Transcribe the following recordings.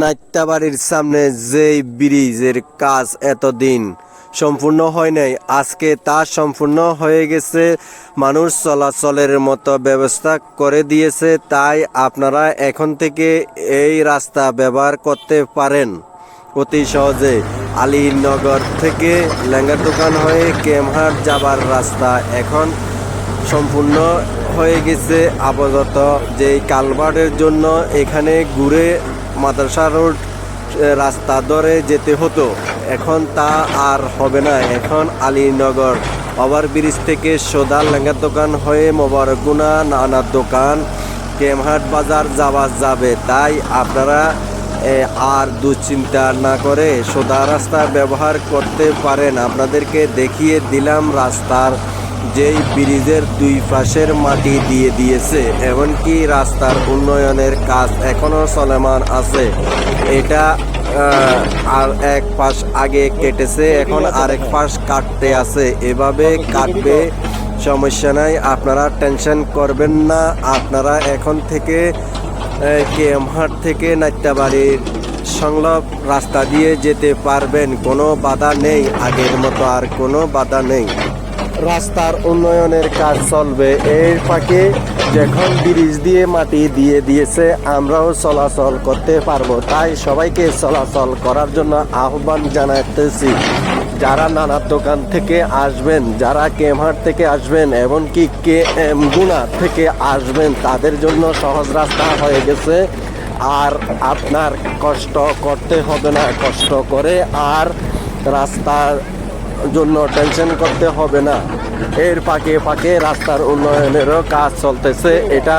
নাট্যাবাড়ির সামনে যেই ব্রিজের কাজ এতদিন সম্পূর্ণ হয় নাই, আজকে তা সম্পূর্ণ হয়ে গেছে। মানুষ চলাচলের মতো ব্যবস্থা করে দিয়েছে, তাই আপনারা এখন থেকে এই রাস্তা ব্যবহার করতে পারেন। অতি সহজে আলীনগর থেকে লেঙ্গার দোকান হয়ে কেমহাট যাবার রাস্তা এখন সম্পূর্ণ হয়ে গেছে। আপাতত যে কালভার্টের জন্য এখানে ঘুরে মাদ্রাসা রোড রাস্তা ধরে যেতে হতো। এখন তা আর হবে না। এখন আলীনগর ওভার ব্রিজ থেকে সোদা লেঙ্গার দোকান হয়ে মোবারকগুনা নানার দোকান, কেমহাট বাজার যাওয়া যাবে। তাই আপনারা আর দুশ্চিন্তা না করে সোদা রাস্তা ব্যবহার করতে পারেন। আপনাদেরকে দেখিয়ে দিলাম রাস্তার যেই ব্রিজের দুই পাশের মাটি দিয়ে দিয়েছে, এমনকি রাস্তার উন্নয়নের কাজ এখনও চলমান আছে। এটা আর এক পাশ আগে কেটেছে, এখন আরেক পাশ কাটতে আছে। এভাবে কাটবে, সমস্যা নাই, আপনারা টেনশন করবেন না। আপনারা এখন থেকে কেএমহাট থেকে নাট্যাবাড়ির সংলগ রাস্তা দিয়ে যেতে পারবেন, কোনো বাধা নেই, আগের মতো আর কোনো বাধা নেই। রাস্তার উন্নয়নের কাজ চলবে। এর ফাঁকে যখন ব্রিজ দিয়ে মাটি দিয়ে দিয়েছে, আমরাও চলাচল করতে পারব। তাই সবাইকে চলাচল করার জন্য আহ্বান জানাতেছি। যারা নানা দোকান থেকে আসবেন, যারা কেমহাট থেকে আসবেন, এমনকি কে এম গুনা থেকে আসবেন, তাদের জন্য সহজ রাস্তা হয়ে গেছে। আর আপনার কষ্ট করতে হবে না, কষ্ট করে আর রাস্তার জন্য টেনশন করতে হবে না। এর ফাঁকে ফাঁকে রাস্তার উন্নয়নেরও কাজ চলতেছে, এটা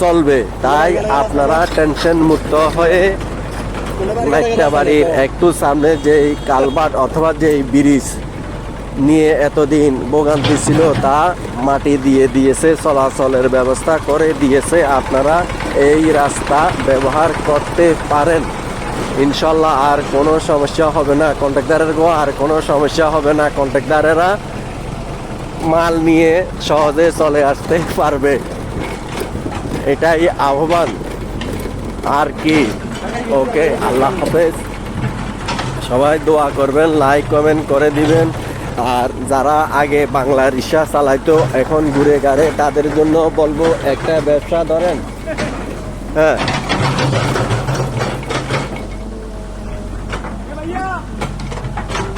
চলবে। তাই আপনারা টেনশন মুক্ত হয়ে বাড়ির একটু সামনে যেই কালবাট অথবা যেই ব্রিজ নিয়ে এতদিন ভোগান্তি ছিল, তা মাটি দিয়ে দিয়েছে, চলাচলের ব্যবস্থা করে দিয়েছে। আপনারা এই রাস্তা ব্যবহার করতে পারেন। ইনশাল্লাহ আর কোনো সমস্যা হবে না। কন্ট্রাক্টারের আর কোনো সমস্যা হবে না। কন্ট্রাক্টারেরা মাল নিয়ে সহজে চলে আসতে পারবে। এটাই আহ্বান। আর কি? ওকে, আল্লাহ হাফেজ। সবাই দোয়া করবেন লাইক কমেন্ট করে দিবেন। আর যারা আগে বাংলা রিক্সা চালাইতো, এখন ঘুরে গাড়ে তাদের জন্য বলব, একটা ব্যবসা ধরেন। হ্যাঁ।